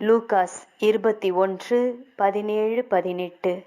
Lucas இருபத்தி ஒன்று பதினேழு பதினெட்டு.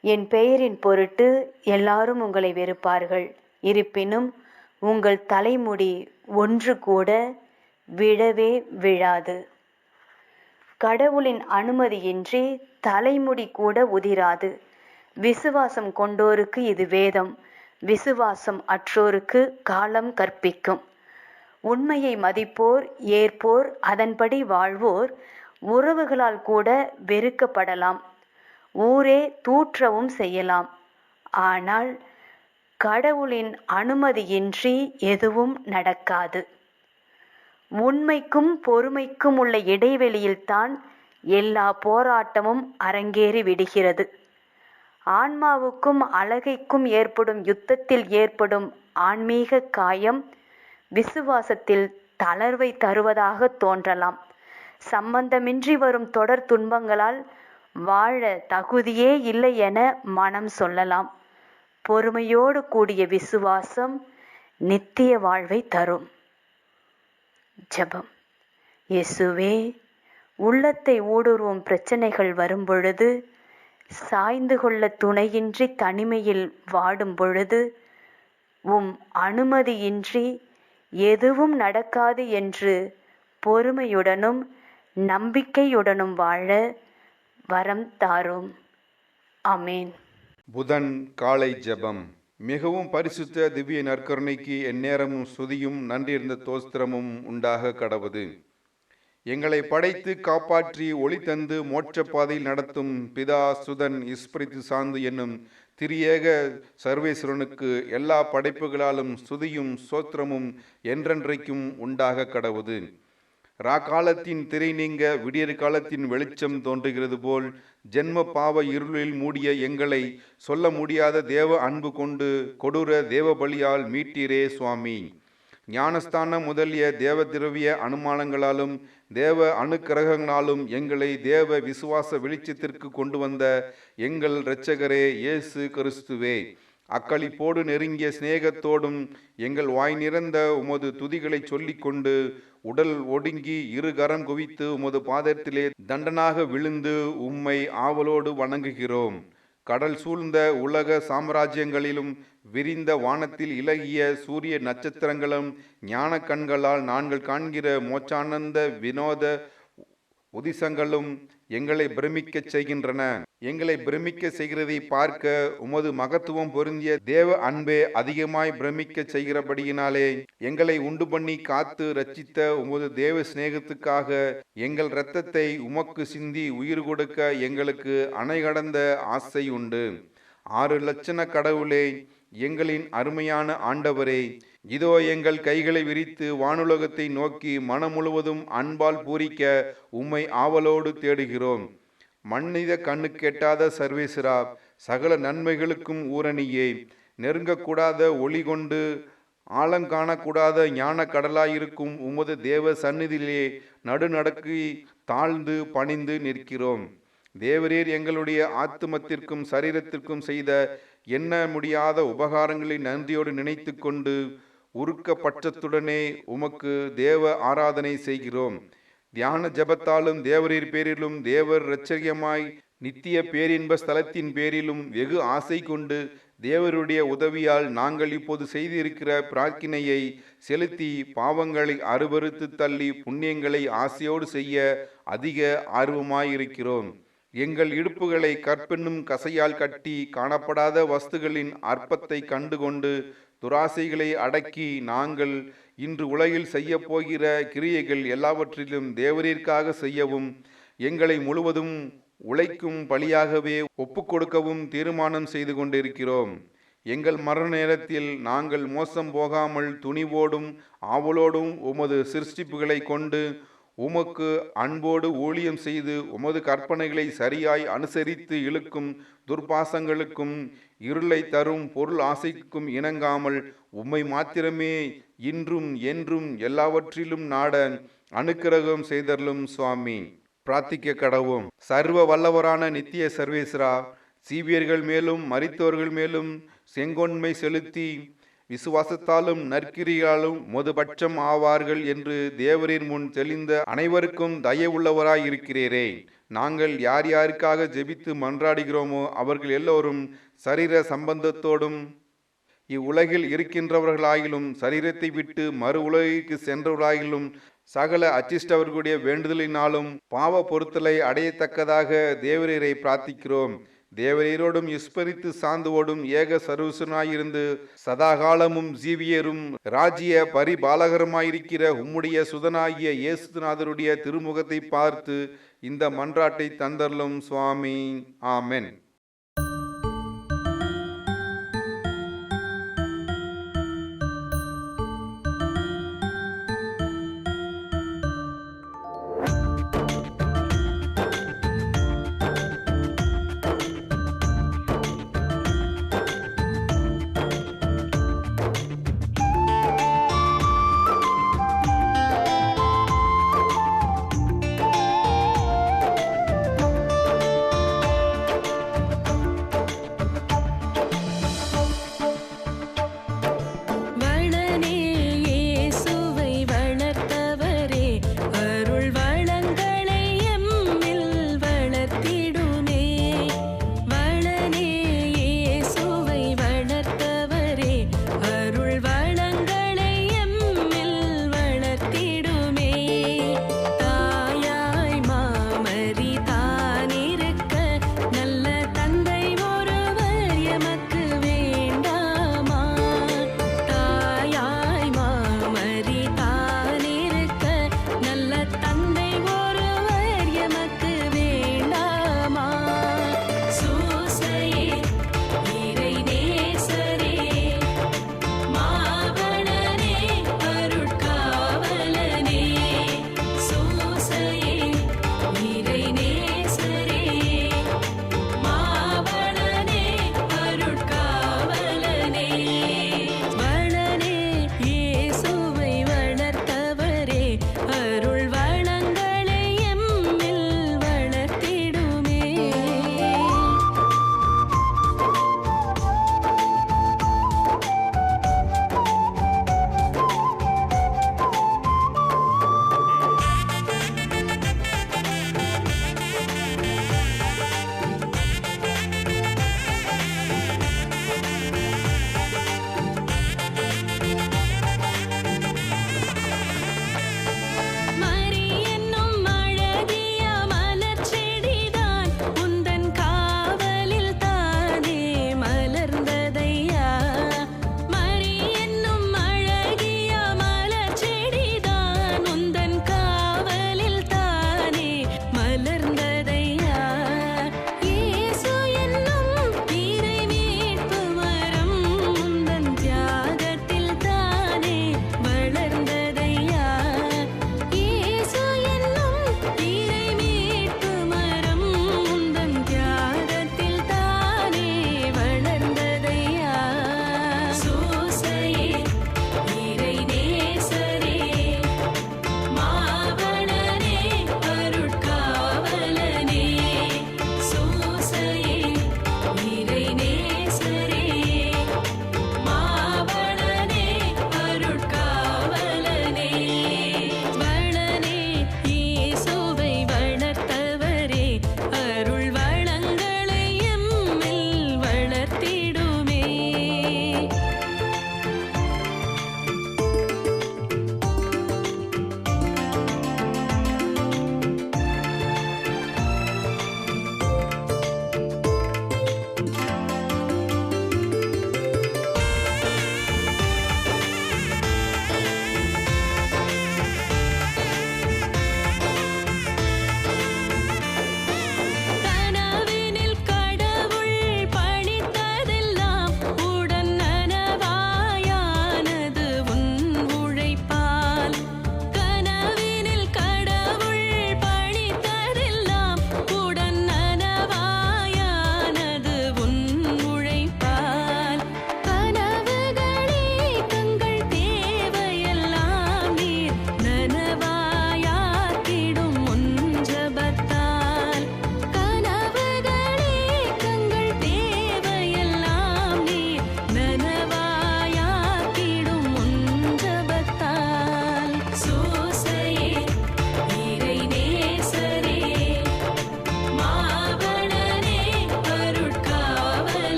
என் பெயரின் பொருட்டு எல்லாரும் உங்களை வெறுப்பார்கள். இருப்பினும் உங்கள் தலைமுடி ஒன்று கூட விழவே விழாது. கடவுளின் அனுமதியின்றி தலைமுடி கூட உதிராது. விசுவாசம் கொண்டோருக்கு இது வேதம். விசுவாசம் அற்றோருக்கு காலம் கற்பிக்கும். உண்மையை மதிப்போர் ஏற்போர் அதன்படி வாழ்வோர் உறவுகளால் கூட வெறுக்கப்படலாம். ஊரே தூற்றவும் செய்யலாம். ஆனால் கடவுளின் அனுமதியின்றி எதுவும் நடக்காது. உண்மைக்கும் பொறுமைக்கும் உள்ள இடைவெளியில்தான் எல்லா போராட்டமும் அரங்கேறி விடுகிறது. ஆன்மாவுக்கும் அழகைக்கும் ஏற்படும் யுத்தத்தில் ஏற்படும் ஆன்மீக காயம் விசுவாசத்தில் தளர்வை தருவதாக தோன்றலாம். சம்பந்தமின்றி வரும் தொடர் துன்பங்களால் வாழ தகுதியே இல்லை என மனம் சொல்லலாம். பொறுமையோடு கூடிய விசுவாசம் நித்திய வாழ்வை தரும். ஜெபம். இயேசுவே உள்ளத்தை ஊடுருவும் பிரச்சனைகள் வரும் பொழுது சாய்ந்து கொள்ள துணையின்றி தனிமையில் வாடும் பொழுது உம் அனுமதியின்றி எதுவும் நடக்காது என்று பொறுமையுடனும் நம்பிக்கையுடனும் வாழ வரம் தாரும். அமேன் புதன் காலை ஜெபம். மிகவும் பரிசுத்த திவ்ய நற்கருணைக்கு எந்நேரமும் சுதியும் நன்றியிருந்த தோஸ்திரமும் உண்டாக கடவுது. எங்களை படைத்து காப்பாற்றி ஒளி தந்து மோட்ச பாதையில் நடத்தும் பிதா சுதன் இஸ்பிரித்து சாந்து என்னும் திரியேக சர்வேஸ்வரனுக்கு எல்லா படைப்புகளாலும் சுதியும் சோத்திரமும் என்றென்றைக்கும் உண்டாக கடவுது. ராக்காலத்தின் திரை நீங்க விடியற் காலத்தின் வெளிச்சம் தோன்றுகிறது போல் ஜென்ம பாவ இருளில் மூடிய எங்களை சொல்ல முடியாத தேவ அன்பு கொண்டு கொடூர தேவ பலியால் மீட்டீரே சுவாமி. ஞானஸ்தானம் முதலிய தேவ திரவிய அனுமானங்களாலும் தேவ அணுக்கிரகங்களாலும் எங்களை தேவ விசுவாச வெளிச்சத்திற்கு கொண்டு வந்த எங்கள் இரட்சகரே இயேசு கிறிஸ்துவே. அக்களிப்போடு நெருங்கிய சிநேகத்தோடும் எங்கள் வாய் நிறந்த உமது துதிகளை சொல்லிக்கொண்டு உடல் ஒடுங்கி இரு கரம் குவித்து உமது பாதத்திலே தண்டனாக விழுந்து உம்மை ஆவலோடு வணங்குகிறோம். கடல் சூழ்ந்த உலக சாம்ராஜ்யங்களிலும் விரிந்த வானத்தில் இலகிய சூரிய நட்சத்திரங்களும் ஞான கண்களால் நாங்கள் காண்கிற மோச்சானந்த வினோத உதிசங்களும் எங்களை பிரமிக்கச் செய்கின்றன. எங்களை பிரமிக்க செய்கிறதை பார்க்க உமது மகத்துவம் பொருந்திய தேவ அன்பே அதிகமாய் பிரமிக்க செய்கிறபடியினாலே எங்களை உண்டு பண்ணி காத்து ரச்சித்த உமது தேவ சிநேகத்துக்காக எங்கள் இரத்தத்தை உமக்கு சிந்தி உயிர் கொடுக்க எங்களுக்கு அணை கடந்த ஆசை உண்டு. ஆறு லட்சண கடவுளே எங்களின் அருமையான ஆண்டவரே இதோ எங்கள் கைகளை விரித்து வானுலகத்தை நோக்கி மனம் முழுவதும் அன்பால் பூரிக்க உம்மை ஆவலோடு தேடுகிறோம். மனித கண்ணு கெட்டாத சர்வேசுரா சகல நன்மைகளுக்கும் ஊரணியே. நெருங்கக்கூடாத ஒளி கொண்டு ஆழங்காணக்கூடாத ஞான கடலாயிருக்கும் உமது தேவ சந்நிதியிலே நடுநடக்கி தாழ்ந்து பணிந்து நிற்கிறோம். தேவரீர் எங்களுடைய ஆத்துமத்திற்கும் சரீரத்திற்கும் செய்த எண்ண முடியாத உபகாரங்களை நன்றியோடு நினைத்து கொண்டு உருக்க பட்சத்துடனே உமக்கு தேவ ஆராதனை செய்கிறோம். தியான ஜபத்தாலும் தேவரீர் பேரிலும் தேவர் இரட்சகியமாய் நித்திய பேரின்ப ஸ்தலத்தின் பேரிலும் வெகு ஆசை கொண்டு தேவருடைய உதவியால் நாங்கள் இப்போது செய்திருக்கிற பிரார்த்தனையை செலுத்தி பாவங்களை அருவறுத்து தள்ளி புண்ணியங்களை ஆசையோடு செய்ய அதிக ஆர்வமாயிருக்கிறோம். எங்கள் இடுப்புகளை கற்பென்னும் கசையால் கட்டி காணப்படாத வஸ்துகளின் அற்பத்தை கண்டுகொண்டு துராசைகளை அடக்கி நாங்கள் இன்று உலகில் செய்ய போகிற கிரியைகள் எல்லாவற்றிலும் தேவரிற்காக செய்யவும் எங்களை முழுவதும் உழைக்கும் பலியாகவே ஒப்புக்கொடுக்கவும் தீர்மானம் செய்து கொண்டிருக்கிறோம். எங்கள் மரண நேரத்தில் நாங்கள் மோசம் போகாமல் துணிவோடும் ஆவலோடும் உமது சிருஷ்டிப்புகளை கொண்டு உமக்கு அன்போடு ஊழியம் செய்து உமது கற்பனைகளை சரியாய் அனுசரித்து இழுக்கும் துர்பாசங்களுக்கும் இருளை தரும் பொருள் ஆசைக்கும் இணங்காமல் உம்மை மாத்திரமே இன்றும் என்றும் எல்லாவற்றிலும் நாட அனுக்கிரகம் செய்தருளும் சுவாமி. பிரார்த்திக்க கடவும் சர்வ வல்லவரான நித்திய சர்வேஸ்வரா சீவியர்கள் மேலும் மறித்தோர்கள் மேலும் செங்கொன்மை செலுத்தி விசுவாசத்தாலும் நற்கிரியாலும் மொதுபட்சம் ஆவார்கள் என்று தேவரின் முன் தெளிந்த அனைவருக்கும் தயவுள்ளவராய் இருக்கிறீரே. நாங்கள் யார் யாருக்காக ஜெபித்து மன்றாடுகிறோமோ அவர்கள் எல்லோரும் சரீர சம்பந்தத்தோடும் இவ்வுலகில் இருக்கின்றவர்களாயிலும் சரீரத்தை விட்டு மறு உலகிற்கு சென்றவர்களாயிலும் சகல அச்சிஷ்டவர்களுடைய வேண்டுதலினாலும் பாவ பொருத்தலை அடையத்தக்கதாக தேவரீரை பிரார்த்திக்கிறோம். தேவரீரோடும் இஸ்பரித்து சாந்துவோடும் ஏக சர்வசனாயிருந்து சதாகாலமும் ஜீவியரும் ராஜ்ய பரிபாலகருமாயிருக்கிற உம்முடைய சுதனாகிய இயேசுநாதருடைய திருமுகத்தை பார்த்து இந்த மன்றாட்டை தந்தரலும் சுவாமி. ஆமென்.